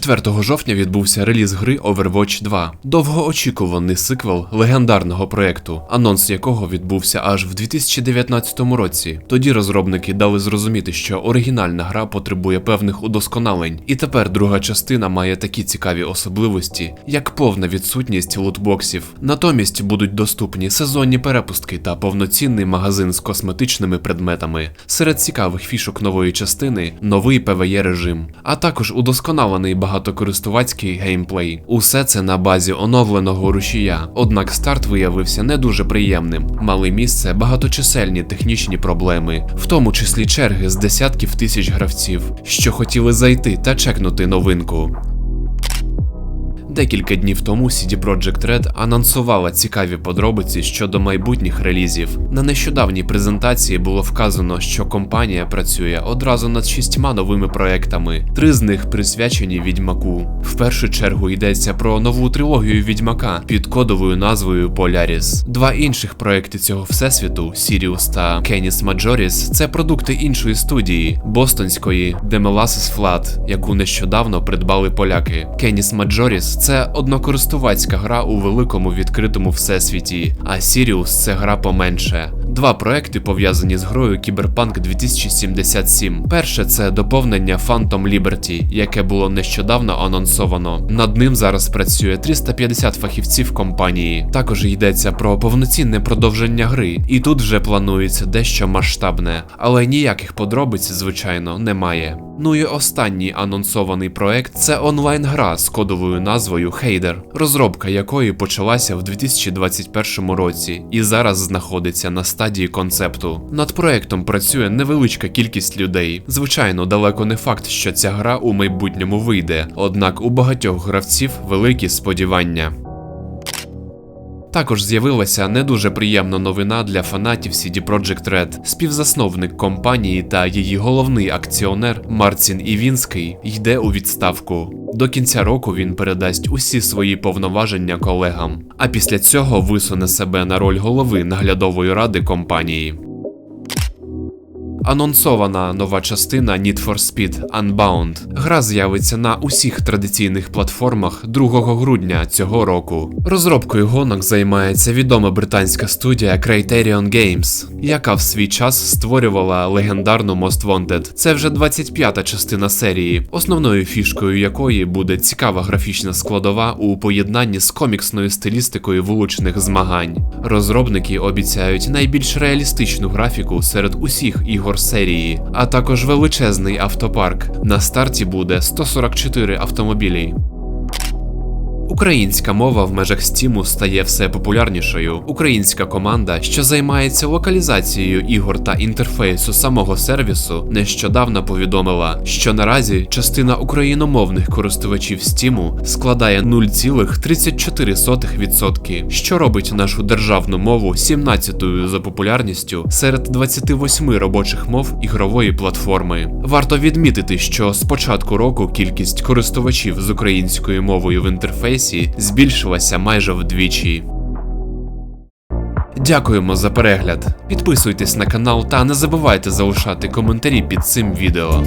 4 жовтня відбувся реліз гри Overwatch 2, довгоочікуваний сиквел легендарного проекту, анонс якого відбувся аж в 2019 році. Тоді розробники дали зрозуміти, що оригінальна гра потребує певних удосконалень, і тепер друга частина має такі цікаві особливості, як повна відсутність лутбоксів. Натомість будуть доступні сезонні перепустки та повноцінний магазин з косметичними предметами. Серед цікавих фішок нової частини новий PvE режим, а також удосконалений багатокористувацький геймплей. Усе це на базі оновленого рушія. Однак старт виявився не дуже приємним. Мали місце багаточисельні технічні проблеми, в тому числі черги з десятків тисяч гравців, що хотіли зайти та чекнути новинку. Декілька днів тому CD Projekt Red анонсувала цікаві подробиці щодо майбутніх релізів. На нещодавній презентації було вказано, що компанія працює одразу над шістьма новими проектами. Три з них присвячені відьмаку. В першу чергу йдеться про нову трилогію відьмака під кодовою назвою Polaris. Два інших проекти цього всесвіту Sirius та Canis Majoris це продукти іншої студії бостонської Molasses Flood, яку нещодавно придбали поляки. Canis Majoris – це однокористувацька гра у великому відкритому всесвіті, а Sirius – це гра поменше. Два проекти пов'язані з грою Cyberpunk 2077. Перше це доповнення Phantom Liberty, яке було нещодавно анонсовано. Над ним зараз працює 350 фахівців компанії. Також йдеться про повноцінне продовження гри, і тут вже планується дещо масштабне, але ніяких подробиць, звичайно, немає. Ну і останній анонсований проект це онлайн-гра з кодовою назвою Heider, розробка якої почалася в 2021 році і зараз знаходиться на стадії концепту. Над проектом працює невеличка кількість людей. Звичайно, далеко не факт, що ця гра у майбутньому вийде, однак у багатьох гравців великі сподівання. Також з'явилася не дуже приємна новина для фанатів CD Projekt Red. Співзасновник компанії та її головний акціонер Марцін Івінський йде у відставку. До кінця року він передасть усі свої повноваження колегам, а після цього висуне себе на роль голови наглядової ради компанії. Анонсована нова частина Need for Speed Unbound. Гра з'явиться на усіх традиційних платформах 2 грудня цього року. Розробкою гонок займається відома британська студія Criterion Games, яка в свій час створювала легендарну Most Wanted. Це вже 25-та частина серії, основною фішкою якої буде цікава графічна складова у поєднанні з коміксною стилістикою вуличних змагань. Розробники обіцяють найбільш реалістичну графіку серед усіх ігор серії, а також величезний автопарк. На старті буде 144 автомобілі. Українська мова в межах стіму стає все популярнішою. Українська команда, що займається локалізацією ігор та інтерфейсу самого сервісу, нещодавно повідомила, що наразі частина україномовних користувачів стіму складає 0,34%, що робить нашу державну мову 17-ю за популярністю серед 28 робочих мов ігрової платформи. Варто відмітити, що з початку року кількість користувачів з українською мовою в інтерфейсі збільшилася майже вдвічі. Дякуємо за перегляд. Підписуйтесь на канал та не забувайте залишати коментарі під цим відео.